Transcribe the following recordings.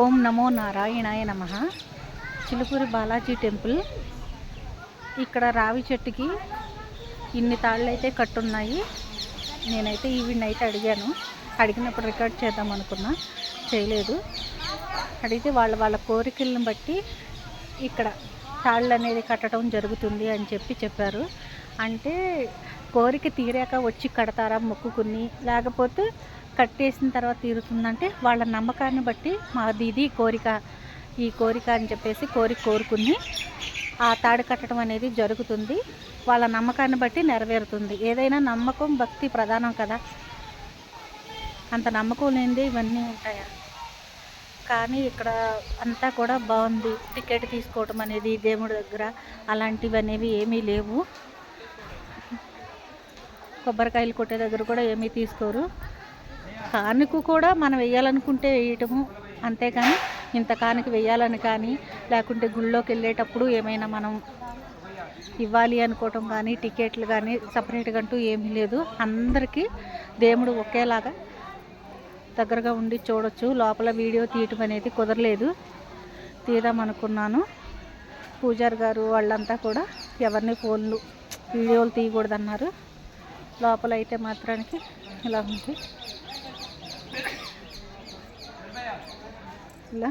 ఓం నమో నారాయణాయ నమ. చిలుకూరి బాలాజీ టెంపుల్. ఇక్కడ రావి చెట్టుకి ఇన్ని తాళ్ళు అయితే కట్టున్నాయి. నేనైతే ఈవిడ్ని అయితే అడిగాను. అడిగినప్పుడు రికార్డ్ చేద్దాం అనుకున్నా. చేయలేదు. అడిగితే వాళ్ళ వాళ్ళ కోరికలను బట్టి ఇక్కడ తాళ్ళు అనేది కట్టడం జరుగుతుంది అని చెప్పి చెప్పారు. అంటే కోరిక తీరాక వచ్చి కడతారా మొక్కుకుని లేకపోతే కట్టేసిన తర్వాత తీరుతుందంటే వాళ్ళ నమ్మకాన్ని బట్టి మాది ఇది కోరిక ఈ కోరిక అని చెప్పేసి కోరిక కోరుకుని ఆ తాడు కట్టడం అనేది జరుగుతుంది. వాళ్ళ నమ్మకాన్ని బట్టి నెరవేరుతుంది. ఏదైనా నమ్మకం భక్తి ప్రధానం కదా. అంత నమ్మకం లేనిదే ఇవన్నీ ఉంటాయా? కానీ ఇక్కడ అంతా కూడా బాగుంది. టికెట్ తీసుకోవటం అనేది దేవుడి దగ్గర అలాంటివి అనేవి ఏమీ లేవు. కొబ్బరికాయలు కొట్టే దగ్గర కూడా ఏమీ తీసుకోరు. కానుకు కూడా మనం వేయాలనుకుంటే వేయటము అంతేకాని ఇంత కానుక వేయాలని కానీ లేకుంటే గుళ్ళోకి వెళ్ళేటప్పుడు ఏమైనా మనం ఇవ్వాలి అనుకోవటం కానీ టికెట్లు కానీ సపరేట్గా అంటూ ఏమీ లేదు. అందరికీ దేవుడు ఒకేలాగా దగ్గరగా ఉండి చూడొచ్చు. లోపల వీడియో తీయటం అనేది కుదరలేదు. తీదామనుకున్నాను పూజారి గారు వాళ్ళంతా కూడా ఎవరిని ఫోన్లు వీడియోలు తీయకూడదన్నారు. లోపల అయితే మాత్రానికి ఇలా ఉంది. ఇలా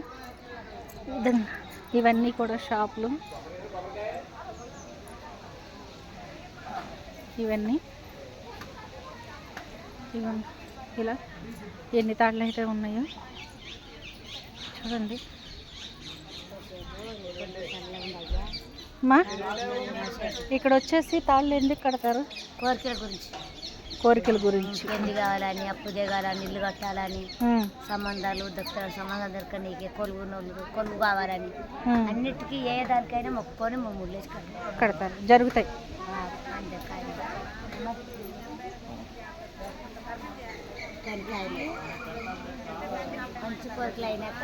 విధంగా ఇవన్నీ కూడా షాపులు. ఇవన్నీ. ఇవన్నీ. ఇలా ఎన్ని తాళ్ళు అయితే ఉన్నాయో. చూడండి. మా? ఇక్కడ వచ్చేసి తాళ్ళు ఎందుకు కడతారు? కోరికల గురించి. కోరికల గురించి. పెళ్ళి కావాలని అప్పు దిగాలని ఇల్లు కట్టాలని సంబంధాలు దొరుకుతారు సంబంధం దొరకనీకి కొలువు నోళ్ళు కొలువు కావాలని అన్నిటికీ ఏ దానికైనా మొక్కుకొని మా ముళ్ళేసి కడతారు. జరుగుతాయి. మంచి కోరికలు అయినాక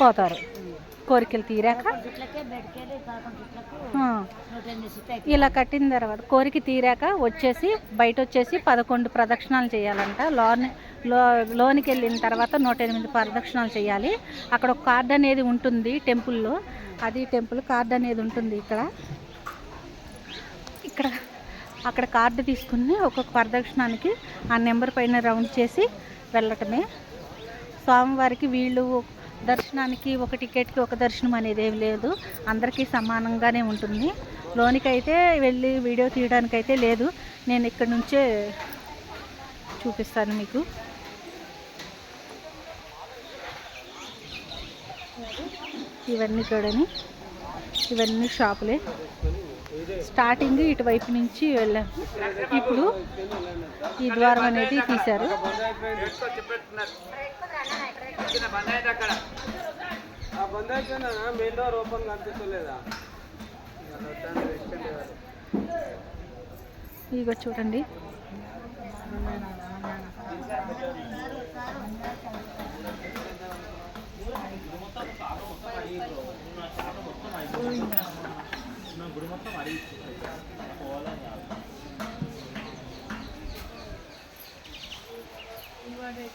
పోతారు. కోరికలు తీరాక? ఇలా కట్టిన తర్వాత కోరిక తీరాక వచ్చేసి బయట వచ్చేసి పదకొండు ప్రదక్షిణాలు చేయాలంట. లోన్లో లోనికి వెళ్ళిన తర్వాత నూట ఎనిమిది ప్రదక్షిణాలు చేయాలి. అక్కడ ఒక కార్డు అనేది ఉంటుంది టెంపుల్లో. అది టెంపుల్ కార్డు అనేది ఉంటుంది ఇక్కడ. ఇక్కడ. అక్కడ కార్డు తీసుకుని ఒక్కొక్క ప్రదక్షిణానికి ఆ నెంబర్ పైన రౌండ్ చేసి వెళ్ళటమే. స్వామివారికి వీళ్ళు దర్శనానికి ఒక టికెట్కి ఒక దర్శనం అనేది ఏమి లేదు. అందరికీ సమానంగానే ఉంటుంది. లోనికి అయితే వెళ్ళి వీడియో తీయడానికైతే లేదు. నేను ఇక్కడ నుంచే చూపిస్తాను మీకు. ఇవన్నీ చూడని ఇవన్నీ షాపులే. స్టార్టింగ్ ఇటువైపు నుంచి వెళ్ళాము ఇప్పుడు ఈ ద్వారం అనేది తీశారు. బంద్ అయిపోయిందా పొడి మొత్తం అడిగి పోవాలని కాదు ఇవాడే